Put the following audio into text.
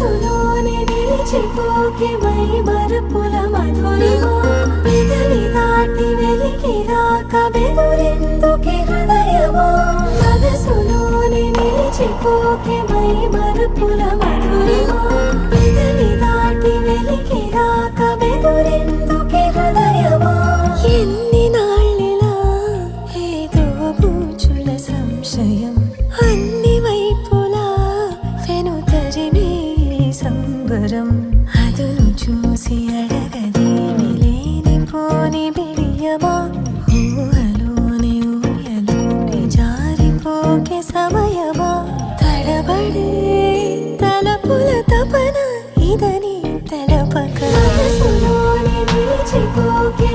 మనసులోని నిలిచిపోకే మై మరపుల మధురిమా? పెదవి దాటి వెలికి రాక బెదురెందుకే హృదయమా? మనసులోని నిలిచిపోకే మై మరపుల మధురిమా? పెదవి దాటి వెలికి రాక బెదురెందుకే హృదయమా? ఎన్ని నాళ్ళిలా ఏదో బూచుల సంశయం? అన్ని వైపులా వెను వరం అదును చూసి అడగదేమి లేని పోని బిడియమా ఊహలోని ఊయలోని జారిపోకే సమయమా తడబడే తలపుల తపన ఇదని తెలపక మనసులోని నిలిచిపోకే